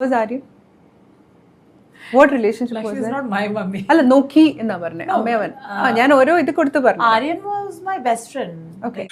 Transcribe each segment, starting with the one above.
was Aryan? What relationship Like, was she's that? not my mummy. അല്ല നോക്കി എന്നാ പറഞ്ഞേ അമ്മയവൻ ആ ഞാൻ ഓരോ ഇത് കൊടുത്ത് പറഞ്ഞു Aryan was my best friend. Okay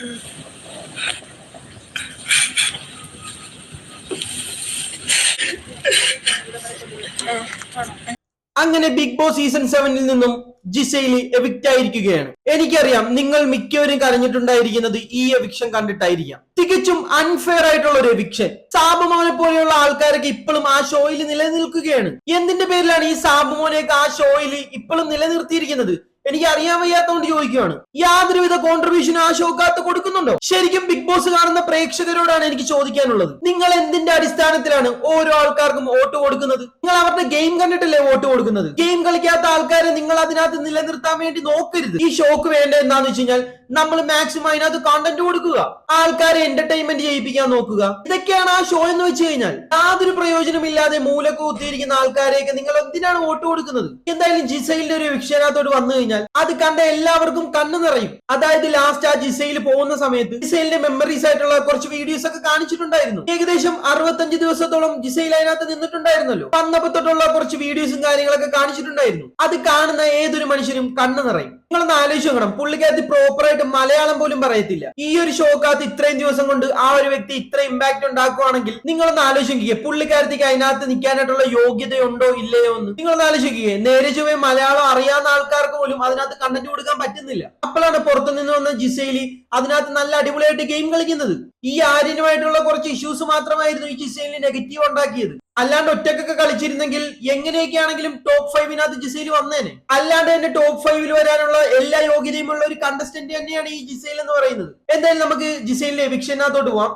അങ്ങനെ ബിഗ് ബോസ് സീസൺ സെവനിൽ നിന്നും ജിസയിലി എവിക്റ്റ് ആയിരിക്കുകയാണ്. എനിക്കറിയാം നിങ്ങൾ മിക്കവരും കരഞ്ഞിട്ടുണ്ടായിരിക്കുന്നത് ഈ എവിക്ഷൻ കണ്ടിട്ടായിരിക്കാം. തികച്ചും അൺഫെയർ ആയിട്ടുള്ള ഒരു എവിക്ഷൻ സാബുമോനെ പോലെയുള്ള ആൾക്കാരൊക്കെ ഇപ്പോഴും ആ ഷോയിൽ നിലനിൽക്കുകയാണ്. എന്തിന്റെ പേരിലാണ് ഈ സാബുമോനെയൊക്കെ ആ ഷോയിൽ ഇപ്പോഴും നിലനിർത്തിയിരിക്കുന്നത്? എനിക്ക് അറിയാൻ വയ്യാത്തതുകൊണ്ട് ചോദിക്കുകയാണ് യാതൊരുവിധ കോൺട്രിബ്യൂഷൻ ആ ഷോക്കാത്ത് കൊടുക്കുന്നുണ്ടോ? ശരിക്കും ബിഗ് ബോസ് കാണുന്ന പ്രേക്ഷകരോടാണ് എനിക്ക് ചോദിക്കാനുള്ളത്. നിങ്ങൾ എന്തിന്റെ അടിസ്ഥാനത്തിലാണ് ഓരോ ആൾക്കാർക്കും വോട്ട് കൊടുക്കുന്നത്? നിങ്ങൾ അവരുടെ ഗെയിം കണ്ടിട്ടല്ലേ വോട്ട് കൊടുക്കുന്നത്? ഗെയിം കളിക്കാത്ത ആൾക്കാരെ നിങ്ങൾ അതിനകത്ത് നിലനിർത്താൻ വേണ്ടി നോക്കരുത്. ഈ ഷോക്ക് വേണ്ട എന്താന്ന് വെച്ച് കഴിഞ്ഞാൽ നമ്മൾ മാക്സിമം അതിനകത്ത് കോണ്ടന്റ് കൊടുക്കുക. ആൾക്കാരെ എന്റർടൈൻമെന്റ് ചെയ്യിപ്പിക്കാൻ നോക്കുക. ഇതൊക്കെയാണ് ആ ഷോ എന്ന് വെച്ച് കഴിഞ്ഞാൽ. യാതൊരു പ്രയോജനമില്ലാതെ മൂലക്ക് കുത്തിയിരിക്കുന്ന ആൾക്കാരെയൊക്കെ നിങ്ങൾ എന്തിനാണ് വോട്ട് കൊടുക്കുന്നത്? എന്തായാലും ജിസൈലിന്റെ ഒരു വിഷയനകത്തോട് വന്നു കഴിഞ്ഞാൽ അത് കണ്ട എല്ലാവർക്കും കണ്ണു നിറയും. അതായത് ലാസ്റ്റ് ആ ജിസൈൽ പോകുന്ന സമയത്ത് ജിസൈലിന്റെ മെമ്മറീസ് ആയിട്ടുള്ള കുറച്ച് വീഡിയോസ് ഒക്കെ കാണിച്ചിട്ടുണ്ടായിരുന്നു. ഏകദേശം അറുപത്തഞ്ച് ദിവസത്തോളം ജിസൈൽ അതിനകത്ത് നിന്നിട്ടുണ്ടായിരുന്നല്ലോ. വന്നപ്പോ തൊട്ടുള്ള കുറച്ച് വീഡിയോസും കാര്യങ്ങളൊക്കെ കാണിച്ചിട്ടുണ്ടായിരുന്നു. അത് കാണുന്ന ഏതൊരു മനുഷ്യനും കണ്ണു നിറയും. നിങ്ങളൊന്ന് ആലോചിച്ച് നോക്കണം. പുള്ളിക്കകത്ത് പ്രോപ്പർ ആയിട്ട് മലയാളം പോലും പറയത്തില്ല. ഈ ഒരു ഷോക്കകത്ത് ഇത്രയും ദിവസം കൊണ്ട് ആ ഒരു വ്യക്തി ഇത്ര ഇമ്പാക്ട് ഉണ്ടാക്കുവാണെങ്കിൽ നിങ്ങളൊന്ന് ആലോചിക്കുക പുള്ളിക്കാരത്തേക്ക് അതിനകത്ത് നിൽക്കാനായിട്ടുള്ള യോഗ്യതയുണ്ടോ ഇല്ലയോ എന്ന്. നിങ്ങളൊന്ന് ആലോചിക്കുക നേരെ ചൊവ്വേ മലയാളം അറിയാവുന്ന ആൾക്കാർക്ക് പോലും അതിനകത്ത് കണ്ടന്റ് കൊടുക്കാൻ പറ്റുന്നില്ല. അപ്പോഴാണ് പുറത്തു നിന്ന് വന്ന ജിസൈലി അതിനകത്ത് നല്ല അടിപൊളിയായിട്ട് ഗെയിം കളിക്കുന്നത്. ഈ ആര്യനുമായിട്ടുള്ള കുറച്ച് ഇഷ്യൂസ് മാത്രമായിരുന്നു ഈ ജിസൈലിന് നെഗറ്റീവ് ഉണ്ടാക്കിയത്. അല്ലാണ്ട് ഒറ്റക്കൊക്കെ കളിച്ചിരുന്നെങ്കിൽ എങ്ങനെയൊക്കെയാണെങ്കിലും ടോപ്പ് ഫൈവിനകത്ത് ജിസൈൽ വന്നേനെ. അല്ലാണ്ട് തന്നെ ടോപ്പ് ഫൈവിൽ വരാനുള്ള എല്ലാ യോഗ്യതയും ഉള്ള ഒരു കണ്ടസ്റ്റന്റ് തന്നെയാണ് ഈ ജിസൈൽ എന്ന് പറയുന്നത്. എന്തായാലും നമുക്ക് ജിസൈലിന്റെ എവിക്ഷനകത്തോട്ട് പോവാം.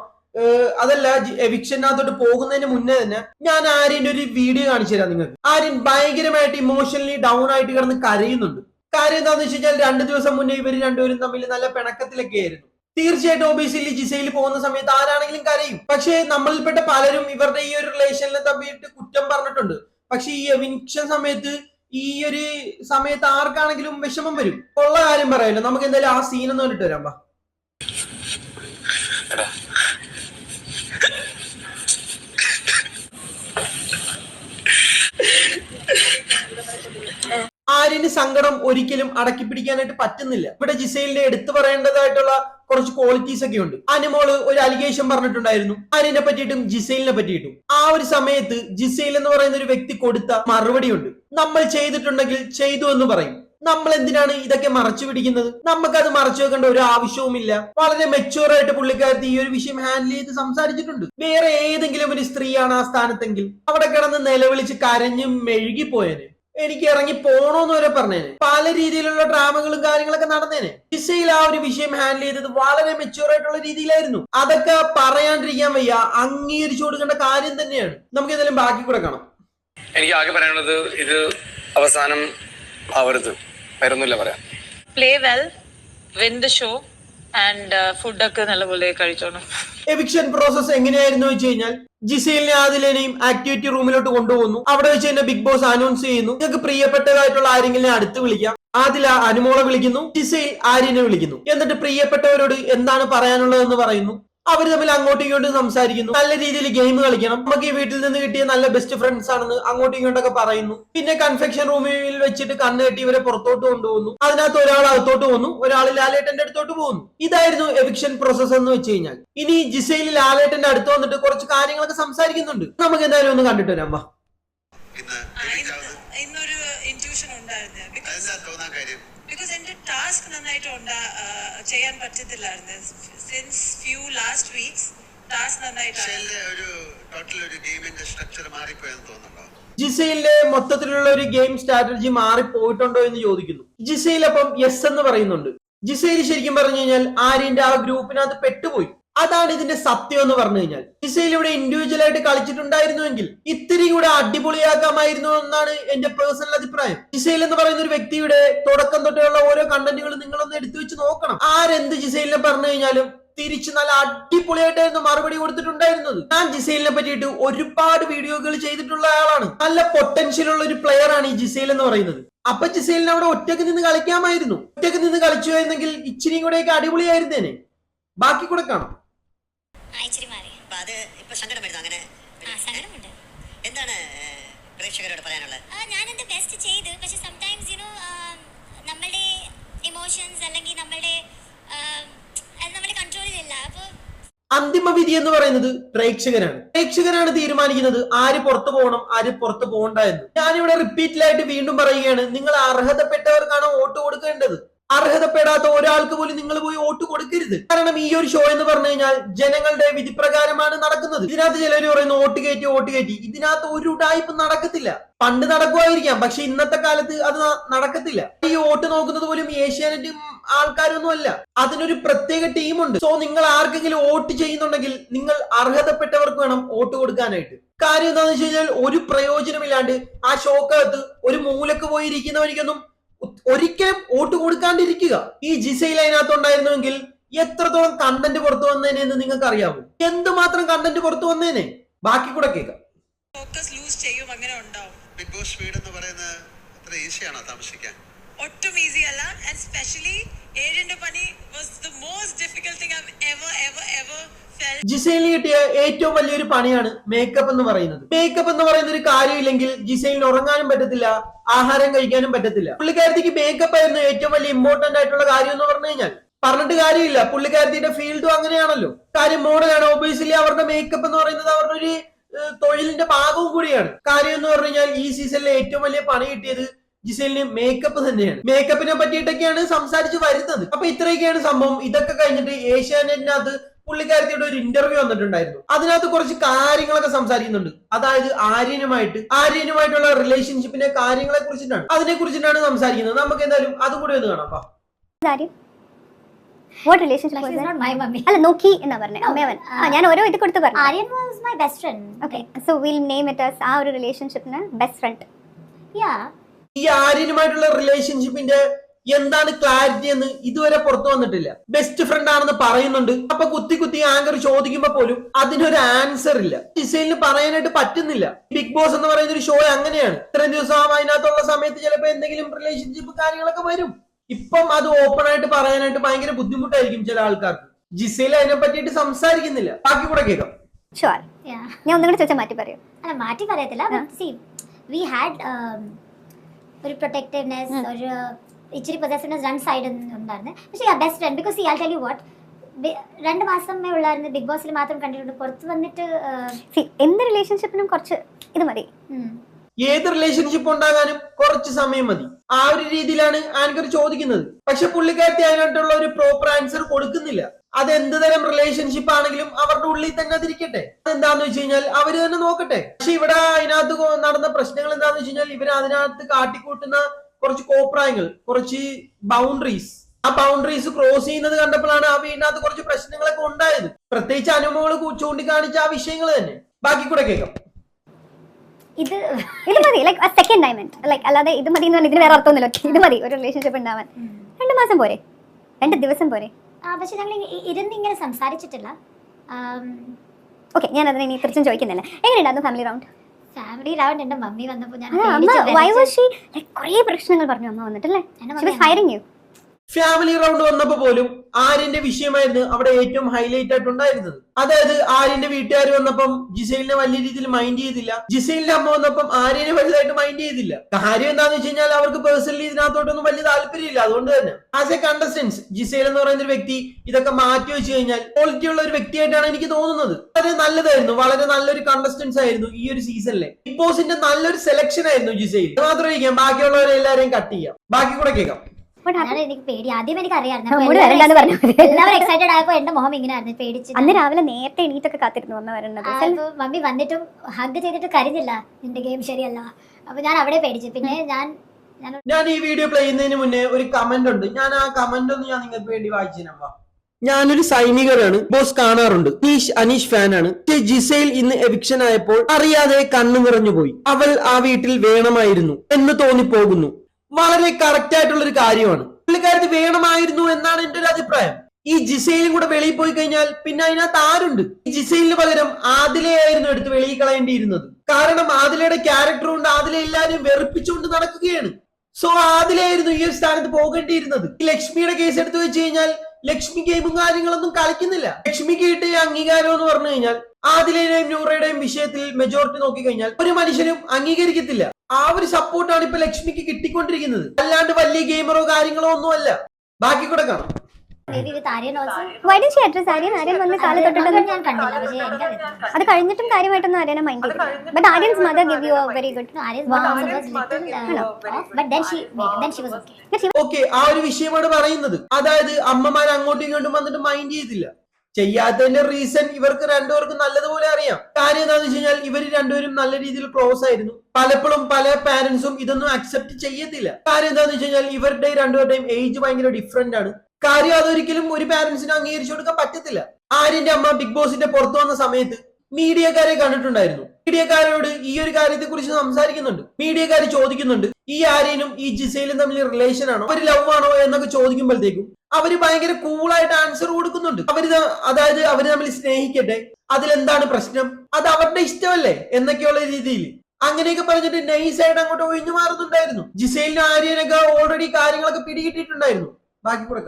അതല്ല എവിക്ഷനകത്തോട്ട് പോകുന്നതിന് മുന്നേ തന്നെ ഞാൻ ആര്യന്റെ ഒരു വീഡിയോ കാണിച്ചു തരാം നിങ്ങൾക്ക്. ആര്യൻ ഭയങ്കരമായിട്ട് ഇമോഷണലി ഡൗൺ ആയിട്ട് കിടന്ന് കരയുന്നുണ്ട്. കാര്യം എന്താണെന്ന് വെച്ച് കഴിഞ്ഞാൽ രണ്ടു ദിവസം മുന്നേ ഇവർ രണ്ടുപേരും തമ്മിൽ നല്ല പിണക്കത്തിലൊക്കെ ആയിരുന്നു തീർച്ചയായിട്ടും ഒബീസിലി ജിസയിൽ പോകുന്ന സമയത്ത് ആരാണെങ്കിലും കരയും. പക്ഷേ നമ്മളിൽപ്പെട്ട പലരും ഇവരുടെ ഈ ഒരു റിലേഷനിൽ തമ്മിയിട്ട് കുറ്റം പറഞ്ഞിട്ടുണ്ട്. പക്ഷെ ഈ എവിൻഷൻ സമയത്ത് ഈ ഒരു സമയത്ത് ആർക്കാണെങ്കിലും വിഷമം വരും. ഉള്ള കാര്യം പറയാലോ. നമുക്ക് എന്തായാലും ആ സീൻ ഒന്ന് കണ്ടിട്ട് വരാം ആര്യന് സങ്കടം ഒരിക്കലും അടക്കി പിടിക്കാനായിട്ട് പറ്റുന്നില്ല. ഇവിടെ ജിസൈലിന്റെ എടുത്തു പറയേണ്ടതായിട്ടുള്ള കുറച്ച് ക്വാളിറ്റീസ് ഒക്കെ ഉണ്ട്. അനുമോൾ ഒരു അലിഗേഷൻ പറഞ്ഞിട്ടുണ്ടായിരുന്നു. അനിനെ പറ്റിയിട്ടും ജിസൈലിനെ പറ്റിയിട്ടും. ആ ഒരു സമയത്ത് ജിസൈൽ എന്ന് പറയുന്ന ഒരു വ്യക്തി കൊടുത്ത മറുപടി ഉണ്ട് നമ്മൾ ചെയ്തിട്ടുണ്ടെങ്കിൽ ചെയ്തു എന്ന് പറയും. നമ്മൾ എന്തിനാണ് ഇതൊക്കെ മറച്ചു പിടിക്കുന്നത്? നമുക്കത് മറച്ചു വെക്കേണ്ട ഒരു ആവശ്യവുമില്ല. വളരെ മെച്യൂർ ആയിട്ട് പുള്ളിക്കാരത്തി ഈ ഒരു വിഷയം ഹാൻഡിൽ ചെയ്ത് സംസാരിച്ചിട്ടുണ്ട്. വേറെ ഏതെങ്കിലും ഒരു സ്ത്രീയാണ് ആ സ്ഥാനത്തെങ്കിൽ അവിടെ കിടന്ന് നിലവിളിച്ച് കരഞ്ഞും മെഴുകിപ്പോയേനെ. എനിക്ക് ഇറങ്ങി പോണോന്ന് വരെ പറഞ്ഞേനെ. പല രീതിയിലുള്ള ഡ്രാമകളും കാര്യങ്ങളൊക്കെ നടന്നേനെ. ജിസയിൽ ആ ഒരു വിഷയം ഹാൻഡിൽ ചെയ്തത് വളരെ മെച്യൂർ ആയിട്ടുള്ള രീതിയിലായിരുന്നു. അതൊക്കെ പറയാണ്ടിരിക്കാൻ വയ്യ. അംഗീകരിച്ചു കൊടുക്കേണ്ട കാര്യം തന്നെയാണ്. നമുക്ക് എന്തായാലും ബാക്കി കൂടെ കാണാം. എനിക്ക് ആകെ പറയാനുള്ളത് ഇത് അവസാനം ആവരുത്. വേറൊന്നുമില്ല പറയാം. Play well win the show and ഫുഡൊക്കെ നല്ലപോലെ കഴിച്ചോണം. എവിക്ഷൻ പ്രോസസ് എങ്ങനെയായിരുന്നു വെച്ച് കഴിഞ്ഞാൽ ജിസയിലിനെ ആദിലേനെയും ആക്ടിവിറ്റി റൂമിലോട്ട് കൊണ്ടുപോകുന്നു. അവിടെ വെച്ച് തന്നെ ബിഗ് ബോസ് അനൗൺസ് ചെയ്യുന്നു. നിങ്ങൾക്ക് പ്രിയപ്പെട്ടതായിട്ടുള്ള ആരെങ്കിലും അടുത്ത് വിളിക്കാം. ആദില അനുമോളെ വിളിക്കുന്നു. ജിസയിൽ ആര്യനെ വിളിക്കുന്നു. എന്നിട്ട് പ്രിയപ്പെട്ടവരോട് എന്താണ് പറയാനുള്ളതെന്ന് പറയുന്നു. അവർ തമ്മിൽ അങ്ങോട്ടും ഇങ്ങോട്ടും സംസാരിക്കുന്നു. നല്ല രീതിയിൽ ഗെയിം കളിക്കണം. നമുക്ക് ഈ വീട്ടിൽ നിന്ന് കിട്ടിയ നല്ല ബെസ്റ്റ് ഫ്രണ്ട്സ് ആണെന്ന് അങ്ങോട്ടും ഇങ്ങോട്ടൊക്കെ പറയുന്നു. പിന്നെ കൺഫെക്ഷൻ റൂമിൽ വെച്ചിട്ട് കണ്ണ് കെട്ടി ഇവരെ പുറത്തോട്ട് കൊണ്ടുപോകുന്നു. അതിനകത്ത് ഒരാൾ അകത്തോട്ട് പോകുന്നു ഒരാൾ ലാലേട്ടന്റെ അടുത്തോട്ട് പോകുന്നു. ഇതായിരുന്നു എവിക്ഷൻ പ്രോസസ് എന്ന് വെച്ച് കഴിഞ്ഞാൽ. ഇനി ജിസയിൽ ലാലേട്ടന്റെ അടുത്ത് വന്നിട്ട് കുറച്ച് കാര്യങ്ങളൊക്കെ സംസാരിക്കുന്നുണ്ട്. നമുക്ക് എന്തായാലും ഒന്ന് കണ്ടിട്ട് വരാം. വാ. ഇന്നൊരു ഉണ്ടായിരുന്നു. ബിക്കോസ് ബിക്കോസ് എന്റെ ടാസ്ക് നന്നായിട്ട് ചെയ്യാൻ പറ്റത്തില്ലായിരുന്നു. Since few last weeks task നന്നായിട്ടാണ് ഒരു ടോട്ടൽ ഒരു ഗെയിമിന്റെ സ്ട്രക്ചർ മാറിപ്പോയെന്ന് തോന്നുന്നുണ്ടോ? ജിസയിലിന്റെ മൊത്തത്തിലുള്ള ഒരു ഗെയിം സ്ട്രാറ്റജി മാറിപ്പോയിട്ടുണ്ടോ എന്ന് ചോദിക്കുന്നു. ജിസയിൽ അപ്പം യെസ് എന്ന് പറയുന്നുണ്ട്. ജിസയിൽ ശരിക്കും പറഞ്ഞു കഴിഞ്ഞാൽ ആര്യന്റെ ആ ഗ്രൂപ്പിനകത്ത് പെട്ടുപോയി. അതാണ് ഇതിന്റെ സത്യം എന്ന് പറഞ്ഞു കഴിഞ്ഞാൽ. ജിസയിൽ ഇവിടെ ഇൻഡിവിജ്വൽ ആയിട്ട് കളിച്ചിട്ടുണ്ടായിരുന്നുവെങ്കിൽ ഇത്തിരി കൂടെ അടിപൊളിയാക്കാമായിരുന്നു എന്നാണ് എന്റെ പേഴ്സണൽ അഭിപ്രായം. ജിസയിൽ എന്ന് പറയുന്ന ഒരു വ്യക്തിയുടെ തുടക്കം തൊട്ടുള്ള ഓരോ കണ്ടന്റുകളും നിങ്ങളൊന്ന് എടുത്തു വെച്ച് നോക്കണം. ആരെന്ത് ജിസയിലിനെ പറഞ്ഞു കഴിഞ്ഞാലും തിരിച്ച് നല്ല അടിപൊളിയായിട്ടായിരുന്നു മറുപടി കൊടുത്തിട്ടുണ്ടായിരുന്നത്. ഞാൻ ജിസൈലിനെ പറ്റിയിട്ട് ഒരുപാട് വീഡിയോകൾ ചെയ്തിട്ടുള്ള ആളാണ്. നല്ല പൊട്ടൻഷ്യൽ ഉള്ള ഒരു പ്ലെയർ ആണ് ഈ ജിസൈൽ എന്ന് പറയുന്നത്. അപ്പൊ ജിസൈലിന് അവിടെ ഒറ്റയ്ക്ക് നിന്ന് കളിക്കാമായിരുന്നു. ഒറ്റയ്ക്ക് നിന്ന് കളിച്ചു ആയിരുന്നെങ്കിൽ ഇച്ചിരിയും കൂടെയൊക്കെ അടിപൊളിയായിരുന്നേനെ ബാക്കി കൂടെ കാണാം. ആ ഇച്ചിരി മാറി. അപ്പൊ അത് ഇപ്പൊ സങ്കടം വരുന്നു അങ്ങനെ? ആ സങ്കടമുണ്ട്. എന്താണ് പ്രേക്ഷകരോട് പറയാനുള്ളത്? ഞാൻ എന്റെ ബെസ്റ്റ് ചെയ്ത്? പക്ഷെ സംടൈംസ് യുനോ നമ്മളുടെ ഇമോഷൻസ് അല്ലെങ്കിൽ നമ്മളുടെ അന്തിമ വിധി എന്ന് പറയുന്നത് പ്രേക്ഷകനാണ്. പ്രേക്ഷകനാണ് തീരുമാനിക്കുന്നത് ആര് പുറത്തു പോകണം ആര് പുറത്തു പോകണ്ട എന്ന്. ഞാനിവിടെ റിപ്പീറ്റിലായിട്ട് വീണ്ടും പറയുകയാണ് നിങ്ങൾ അർഹതപ്പെട്ടവർക്കാണ് വോട്ട് കൊടുക്കേണ്ടത്. അർഹതപ്പെടാത്ത ഒരാൾക്ക് പോലും നിങ്ങൾ പോയി വോട്ട് കൊടുക്കരുത്. കാരണം ഈ ഒരു ഷോ എന്ന് പറഞ്ഞു കഴിഞ്ഞാൽ ജനങ്ങളുടെ വിധിപ്രകാരമാണ് നടക്കുന്നത്. ഇതിനകത്ത് ചിലർ പറയുന്നു വോട്ട് കയറ്റി വോട്ട് കയറ്റി. ഇതിനകത്ത് ഒരു ഉടായ്പ നടക്കത്തില്ല. പണ്ട് നടക്കുമായിരിക്കാം പക്ഷെ ഇന്നത്തെ കാലത്ത് അത് നടക്കത്തില്ല. ഈ വോട്ട് നോക്കുന്നത് പോലും ഏഷ്യാനെറ്റും ആൾക്കാരൊന്നും അല്ല അതിനൊരു പ്രത്യേക ടീമുണ്ട്. സോ നിങ്ങൾ ആർക്കെങ്കിലും വോട്ട് ചെയ്യുന്നുണ്ടെങ്കിൽ നിങ്ങൾ അർഹതപ്പെട്ടവർക്ക് വേണം വോട്ട് കൊടുക്കാനായിട്ട്. കാര്യം എന്താണെന്ന് വെച്ച് കഴിഞ്ഞാൽ ഒരു പ്രയോജനമില്ലാണ്ട് ആ ഷോക്കകത്ത് ഒരു മൂലക്ക് പോയിരിക്കുന്നവരിക്കൊന്നും ഒരിക്കലും വോട്ട് കൊടുക്കാണ്ടിരിക്കുക. ഈ ജിസയിൽ അതിനകത്ത് ഉണ്ടായിരുന്നുവെങ്കിൽ എത്രത്തോളം കണ്ടന്റ് പുറത്തു വന്നേനെ എന്ന് നിങ്ങൾക്ക് അറിയാമോ എന്തുമാത്രം കണ്ടന്റ് പുറത്തു വന്നേനെ? ബാക്കി കൂടെ കേൾക്കാം. ഫോക്കസ് ലൂസ് ചെയ്യും അങ്ങനെ ഉണ്ടാവും. ബിഗ് ബോസ് വീട് എന്ന് പറയുന്നത് അത്ര ഈസിയാണോ താമസിക്കാൻ? ഒട്ടും ഈസി അല്ല. ആൻഡ് സ്പെഷ്യലി ഏഴിന്റെ പണി was the most difficult thing I ever ever ever ജിസൈലിന് കിട്ടിയ ഏറ്റവും വലിയൊരു പണിയാണ് മേക്കപ്പ് എന്ന് പറയുന്നത്. മേക്കപ്പ് എന്ന് പറയുന്ന ഒരു കാര്യമില്ലെങ്കിൽ ജിസൈലിന് ഉറങ്ങാനും പറ്റത്തില്ല ആഹാരം കഴിക്കാനും പറ്റത്തില്ല. പുള്ളിക്കാരത്തിക്ക് മേക്കപ്പ് ആയിരുന്നു ഏറ്റവും വലിയ ഇമ്പോർട്ടന്റ് ആയിട്ടുള്ള കാര്യം എന്ന് പറഞ്ഞു കഴിഞ്ഞാൽ. പറഞ്ഞിട്ട് കാര്യമില്ല. പുള്ളിക്കാരത്തിന്റെ ഫീൽഡും അങ്ങനെയാണല്ലോ. കാര്യം മോഡലാണ്. ഒബിയസ്ലി അവരുടെ മേക്കപ്പ് എന്ന് പറയുന്നത് അവരുടെ ഒരു തൊഴിലിന്റെ ഭാഗവും കൂടിയാണ്. കാര്യം എന്ന് പറഞ്ഞു കഴിഞ്ഞാൽ ഈ സീസണിലെ ഏറ്റവും വലിയ പണി കിട്ടിയത് ജിസേലിന് മേക്കപ്പ് തന്നെയാണ്. മേക്കപ്പിനെ പറ്റിയിട്ടൊക്കെയാണ് സംസാരിച്ച് വരുന്നത്. അപ്പൊ ഇത്രയൊക്കെയാണ് സംഭവം. ഇതൊക്കെ കഴിഞ്ഞിട്ട് ഏഷ്യാനെറ്റിനകത്ത് പുള്ളിക്കാരത്തിയുടെ ഒരു ഇന്റർവ്യൂ വന്നിട്ടുണ്ടായിരുന്നു. അതിനകത്ത് കുറച്ച് കാര്യങ്ങളൊക്കെ സംസാരിക്കുന്നുണ്ട്. അതായത് ആര്യനുമായിട്ട് ആര്യനുമായിട്ടുള്ള റിലേഷൻഷിപ്പിന്റെ കാര്യങ്ങളെ കുറിച്ചിട്ടാണ്. അതിനെ കുറിച്ചിട്ടാണ് സംസാരിക്കുന്നത്. നമുക്ക് എന്തായാലും അതും കൂടി ഒന്ന് കാണാം. വാ. വാട്ട് റിലേഷൻഷിപ്പ് മൈ മമ്മി അല്ല നോക്കി എന്നാ പറഞ്ഞേ. അമ്മയവൻ ആ ഞാൻ ഓരോ ഇത് കൊടുത്ത് പറഞ്ഞു. Aryan was my best friend okay so will name it as ആ ഒരു റിലേഷൻഷിപ്പിന് ബെസ്റ്റ് ഫ്രണ്ട് യാ ഈ ആര്യനുമായിട്ടുള്ള റിലേഷൻഷിപ്പിന്റെ എന്താണ് ക്ലാരിറ്റി എന്ന് ഇതുവരെ പുറത്തു വന്നിട്ടില്ല. ബെസ്റ്റ് ഫ്രണ്ട് ആണെന്ന് പറയുന്നുണ്ട്. അപ്പൊ കുത്തി കുത്തി ആങ്കർ ചോദിക്കുമ്പോ പോലും അതിനൊരു ആൻസർ ഇല്ല. ഇസൈലിന് പറയാനായിട്ട് പറ്റുന്നില്ല. ബിഗ് ബോസ് എന്ന് പറയുന്ന ഒരു ഷോ അങ്ങനെയാണ്. ഇത്രയും ദിവസം അതിനകത്തുള്ള സമയത്ത് ചിലപ്പോ എന്തെങ്കിലും റിലേഷൻഷിപ്പ് കാര്യങ്ങളൊക്കെ വരും. ഇപ്പം അത് ഓപ്പൺ ആയിട്ട് പറയാനായിട്ട് ഭയങ്കര ബുദ്ധിമുട്ടായിരിക്കും ചില ആൾക്കാർക്ക്. ജിസൈൽ അതിനെ പറ്റിയിട്ട് സംസാരിക്കുന്നില്ല. ബാക്കി കൂടെ കേൾക്കാം. ഞാൻ ഒന്നും കൂടെ ചോദിച്ചാൽ മാറ്റി പറയൂ. അല്ല മാറ്റി പറയത്തില്ല. വി ഹാഡ് ഒരു പ്രൊട്ടക്റ്റീവ്നെസ് ഒരു ഇച്ചിരി പൊസസീവ്നെസ് രണ്ട് സൈഡിൽ ഉണ്ടായിരുന്നു പക്ഷേ ബെസ്റ്റ് ഫ്രണ്ട് ബിക്കോസ് ഇയാൾ ടെൽ യു വാട്ട് രണ്ട് മാസമേ ഉള്ളായിരുന്നു ബിഗ് ബോസിൽ മാത്രം കണ്ടിട്ടുണ്ട്. പുറത്ത് വന്നിട്ട് എന്ത് റിലേഷൻഷിപ്പിനും കുറച്ച് ഇത് മതി. ഏത് റിലേഷൻഷിപ്പ് ഉണ്ടാകാനും കുറച്ച് സമയം മതി. ആ ഒരു രീതിയിലാണ് ആൻകർ ചോദിക്കുന്നത്. പക്ഷെ പുള്ളിക്കാരത്തി അതിനായിട്ടുള്ള ഒരു പ്രോപ്പർ ആൻസർ കൊടുക്കുന്നില്ല. അത് എന്ത് തരം റിലേഷൻഷിപ്പ് ആണെങ്കിലും അവരുടെ ഉള്ളിൽ തന്നെ അതിരിക്കട്ടെ അതെന്താന്ന് വെച്ച് കഴിഞ്ഞാൽ അവർ തന്നെ നോക്കട്ടെ. പക്ഷെ ഇവിടെ അതിനകത്ത് നടന്ന പ്രശ്നങ്ങൾ എന്താന്ന് വെച്ച് കഴിഞ്ഞാൽ ഇവർ അതിനകത്ത് കാട്ടിക്കൂട്ടുന്ന കുറച്ച് കോപ്രായങ്ങൾ കുറച്ച് ബൗണ്ടറീസ് ആ ബൗണ്ടറീസ് ക്രോസ് ചെയ്യുന്നത് കണ്ടപ്പോഴാണ് ആ വീടിനകത്ത് കുറച്ച് പ്രശ്നങ്ങളൊക്കെ ഉണ്ടായത്. പ്രത്യേകിച്ച് അനുഭവങ്ങൾ ചൂണ്ടിക്കാണിച്ച ആ വിഷയങ്ങൾ തന്നെ. ബാക്കി കൂടെ കേൾക്കാം. ഇത് ഇത് മതി ലൈക്ക് സെക്കൻഡ് ഡയമണ്ട് ലൈക്ക് അല്ലാതെ ഇത് മതി എന്ന് പറഞ്ഞാൽ ഇതിന് വേറെ അർത്ഥമൊന്നുമില്ല. ഇത് മതി ഒരു റിലേഷൻഷിപ്പ് ഉണ്ടാവാൻ. രണ്ട് മാസം പോരെ. രണ്ട് ദിവസം പോരെ. പക്ഷെ ഞങ്ങൾ ഇരുന്ന് ഇങ്ങനെ സംസാരിച്ചിട്ടില്ല. ഓക്കെ ഞാൻ അതിനെ ഇനി തിരിച്ചും ചോദിക്കുന്നില്ല. എങ്ങനെയുണ്ടായിരുന്നു ഫാമിലി റൗണ്ട് ഫാമിലി റൗണ്ട് എന്റെ മമ്മി വന്നപ്പോൾ ഞാൻ കുറേ പ്രശ്നങ്ങൾ പറഞ്ഞു അമ്മ വന്നിട്ടല്ലേ? ഫയറിങ് യു ഫാമിലി റൗണ്ട് വന്നപ്പോ പോലും ആര്യന്റെ വിഷയമായിരുന്നു അവിടെ ഏറ്റവും ഹൈലൈറ്റ് ആയിട്ട് ഉണ്ടായിരുന്നത് അതായത് ആര്യന്റെ വീട്ടുകാർ വന്നപ്പം ജിസൈലിനെ വലിയ രീതിയിൽ മൈൻഡ് ചെയ്തില്ല. ജിസൈലിന്റെ അമ്മ വന്നപ്പം ആര്യനെ വലുതായിട്ട് മൈൻഡ് ചെയ്തില്ല. കാര്യം എന്താന്ന് വെച്ച് കഴിഞ്ഞാൽ അവർക്ക് പേഴ്സണലി ഇതിനകത്തോട്ടൊന്നും വലിയ താല്പര്യമില്ല. അതുകൊണ്ട് തന്നെ ആസ് എ കണ്ടസ്റ്റൻസ് ജിസൈൽ എന്ന് പറയുന്ന ഒരു വ്യക്തി ഇതൊക്കെ മാറ്റി വെച്ച് കഴിഞ്ഞാൽ ക്വാളിറ്റി ഉള്ള ഒരു വ്യക്തിയായിട്ടാണ് എനിക്ക് തോന്നുന്നത്. വളരെ നല്ലതായിരുന്നു. വളരെ നല്ലൊരു കണ്ടസ്റ്റൻസ് ആയിരുന്നു ഈ ഒരു സീസണിലെ ബിഗ് ബോസിന്റെ നല്ലൊരു സെലക്ഷൻ ആയിരുന്നു ജിസൈൽ. മാത്രമായിരിക്കാം ബാക്കിയുള്ളവരെ എല്ലാവരെയും കട്ട് ചെയ്യാം. ബാക്കി കൂടെ കേൾക്കാം. എനിക്ക് പേടി. ആദ്യം എനിക്ക് അറിയാമായിരുന്നു എല്ലാവരും എക്സൈറ്റഡ് ആയപ്പോൾ എന്റെ മുഖം ഇങ്ങനെ ആയിരുന്നു പേടിച്ച് അന്ന് രാവിലെ നേരത്തെ എണീറ്റൊക്കെ കാത്തിരുന്നു വന്ന് വരുന്നത് മമ്മി വന്നിട്ടും ഹഗ് ചെയ്തിട്ട് കരഞ്ഞില്ല. നിന്റെ ഗെയിം ശരിയല്ല. അപ്പൊ ഞാൻ അവിടെ പേടിച്ചു. പിന്നെ ഞാൻ ഞാൻ ഞാൻ ഈ വീഡിയോ പ്ലേ ചെയ്യുന്നതിന് മുന്നേ ഒരു കമന്റ് ഉണ്ട്. ഞാൻ ആ കമന്റ് ഒന്ന് ഞാൻ നിങ്ങൾക്ക് വേണ്ടി വായിച്ചു തരാം. ഞാനൊരു സൈനികനാണ്. ബോസ് കാണാറുണ്ട്. നീഷ് അനീഷ് ഫാനാണ്. ജിസയിൽ ജിസൈൽ ഇന്ന് എവിക്ഷൻ ആയപ്പോൾ അറിയാതെ കണ്ണു നിറഞ്ഞുപോയി അവൾ ആ വീട്ടിൽ വേണമായിരുന്നു എന്ന് തോന്നിപ്പോകുന്നു. വളരെ കറക്റ്റ് ആയിട്ടുള്ള ഒരു കാര്യമാണ്. പുള്ളിക്കാരത്ത് വേണമായിരുന്നു എന്നാണ് എന്റെ ഒരു അഭിപ്രായം. ഈ ജിസയിലും കൂടെ വെളിയിൽ പോയി കഴിഞ്ഞാൽ പിന്നെ അതിനകത്ത് ആരുണ്ട്? ഈ ജിസയിലിന് പകരം ആദിലെ ആയിരുന്നു എടുത്ത് വെളിയിൽ കളയേണ്ടിയിരുന്നത്. കാരണം ആദിലയുടെ ക്യാരക്ടർ കൊണ്ട് ആദിലെ എല്ലാവരും വെറുപ്പിച്ചുകൊണ്ട് നടക്കുകയാണ്. സോ ആദിലായിരുന്നു ഈ ഒരു സ്ഥാനത്ത് പോകേണ്ടിയിരുന്നത്. ഈ ലക്ഷ്മിയുടെ കേസ് എടുത്തു വെച്ച് കഴിഞ്ഞാൽ ലക്ഷ്മി ഗെയിമും കാര്യങ്ങളൊന്നും കളിക്കുന്നില്ല. ലക്ഷ്മിക്ക് കിട്ടിയ അംഗീകാരം എന്ന് പറഞ്ഞു കഴിഞ്ഞാൽ ആദിലയുടെയും നൂറയുടെയും വിഷയത്തിൽ മെജോറിറ്റി നോക്കിക്കഴിഞ്ഞാൽ ഒരു മനുഷ്യനും അംഗീകരിക്കത്തില്ല. ആ ഒരു സപ്പോർട്ടാണ് ഇപ്പൊ ലക്ഷ്മിക്ക് കിട്ടിക്കൊണ്ടിരിക്കുന്നത്. അല്ലാണ്ട് വലിയ ഗെയിമറോ കാര്യങ്ങളോ ഒന്നും അല്ല ബാക്കി കൂടെ കാണാം. Maybe with Aryan why did she address Aryan? Aryan വന്ന് കാൽ തൊട്ടിട്ടൊന്നും ഞാൻ കണ്ടില്ല. പക്ഷേ അത് കഴിഞ്ഞിട്ടും കാര്യമായിട്ടൊന്നും ആര്യനെ മൈൻഡ് ചെയ്തില്ല but Aryan's mother give you a very good. Okay ആ ഒരു വിഷയമാണ് പറയുന്നത്. അതായത് അമ്മമാർ അങ്ങോട്ടും ഇങ്ങോട്ടും വന്നിട്ട് മൈൻഡ് ചെയ്തില്ല. ചെയ്യാത്തതിന്റെ റീസൺ ഇവർക്ക് രണ്ടുപേർക്കും നല്ലതുപോലെ അറിയാം. കാര്യം എന്താണെന്ന് വെച്ച് കഴിഞ്ഞാൽ ഇവർ രണ്ടുപേരും നല്ല രീതിയിൽ ക്ലോസ് ആയിരുന്നു. പലപ്പോഴും പല പാരന്റ്സും ഇതൊന്നും അക്സെപ്റ്റ് ചെയ്യത്തില്ല. കാര്യം എന്താണെന്ന് വെച്ച് കഴിഞ്ഞാൽ ഇവരുടെ രണ്ടുപേരുടെയും ഏജ് ഭയങ്കര ഡിഫറെന്റ് ആണ്. കാര്യം അതൊരിക്കലും ഒരു പാരന്റ്സിന് അംഗീകരിച്ചു കൊടുക്കാൻ പറ്റത്തില്ല. ആര്യന്റെ അമ്മ ബിഗ് ബോസിന്റെ പുറത്തു വന്ന സമയത്ത് മീഡിയക്കാരെ കണ്ടിട്ടുണ്ടായിരുന്നു. മീഡിയക്കാരോട് ഈ ഒരു കാര്യത്തെ കുറിച്ച് സംസാരിക്കുന്നുണ്ട്. മീഡിയക്കാർ ചോദിക്കുന്നുണ്ട് ഈ ആര്യനും ഈ ജിസയിലും തമ്മിൽ റിലേഷൻ ആണോ? ഒരു ലവ് ആണോ എന്നൊക്കെ ചോദിക്കുമ്പോഴത്തേക്കും അവർ ഭയങ്കര കൂളായിട്ട് ആൻസർ കൊടുക്കുന്നുണ്ട്. അവർ അതായത് അവർ നമ്മൾ സ്നേഹിക്കട്ടെ. അതിലെന്താണ് പ്രശ്നം? അത് അവരുടെ ഇഷ്ടമല്ലേ? എന്നൊക്കെയുള്ള രീതിയിൽ. അങ്ങനെയൊക്കെ പറഞ്ഞിട്ട് നൈസായിട്ട് അങ്ങോട്ട് ഒഴിഞ്ഞു മാറുന്നുണ്ടായിരുന്നു. ജിസൈലിനും ആര്യനൊക്കെ ഓൾറെഡി കാര്യങ്ങളൊക്കെ പിടികിട്ടിയിട്ടുണ്ടായിരുന്നു. ബാക്കി കൂടെ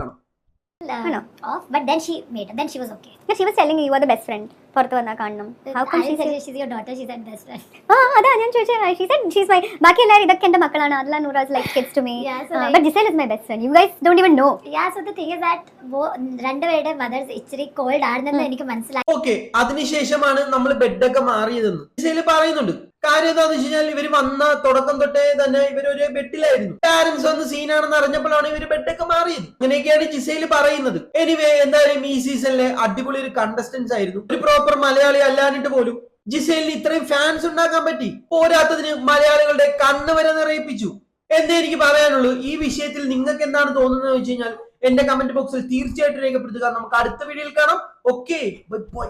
Uh, off, but then she made it. Then she was okay. She was telling you are the best friend പുറത്ത് വന്നാൽ കാണണം. How come she she's your daughter. She said best friend. ആ അതാ ഞാൻ ചോദിച്ചത്. ഷീ സെഡ് ഷീസ് മൈ ബാക്കി എല്ലാവരും ഇതൊക്കെ എന്റെ മക്കളാണ്. അതല്ല Noora's like kids to me Yeah, so like- but Gisele is my best friend you guys don't even know ya so the thing is that wo- രണ്ടുപേരുടെ മദേഴ്സ് ഇച്ചിരി cold ആണെന്ന് എനിക്ക് മനസ്സിലായി. ഓക്കേ അതിനുശേഷമാണ് നമ്മൾ ബെഡൊക്കെ മാറിയതെന്ന്. ജിസേൽ പറയുന്നുണ്ട് കാര്യം എന്താന്ന് വെച്ച് കഴിഞ്ഞാൽ ഇവർ വന്ന തുടക്കം തൊട്ടേ തന്നെ ഇവർ ഒരു ബെഡിലായിരുന്നു പാരന്റ്സ് വന്ന് സീനാണെന്ന് അറിഞ്ഞപ്പോഴാണ് ഇവർ ബെഡൊക്കെ മാറിയത്. അങ്ങനെയൊക്കെയാണ് ജിസയിൽ പറയുന്നത്. എനിവേ എന്തായാലും ഈ സീസണിലെ അടിപൊളി ഒരു കണ്ടസ്റ്റൻസ് ആയിരുന്നു. ഒരു പ്രോപ്പർ മലയാളി അല്ലാഞ്ഞിട്ട് പോലും ജിസയിൽ ഇത്രയും ഫാൻസ് ഉണ്ടാക്കാൻ പറ്റി. പോരാത്തതിന് മലയാളികളുടെ കണ്ണ് വരെ നിറയിപ്പിച്ചു. എന്തേ എനിക്ക് പറയാനുള്ളൂ? ഈ വിഷയത്തിൽ നിങ്ങൾക്ക് എന്താണ് തോന്നുന്നത് വെച്ച് കഴിഞ്ഞാൽ എന്റെ കമന്റ് ബോക്സിൽ തീർച്ചയായിട്ടും രേഖപ്പെടുത്തുക. നമുക്ക് അടുത്ത വീഡിയോയിൽ കാണാം. Okay bye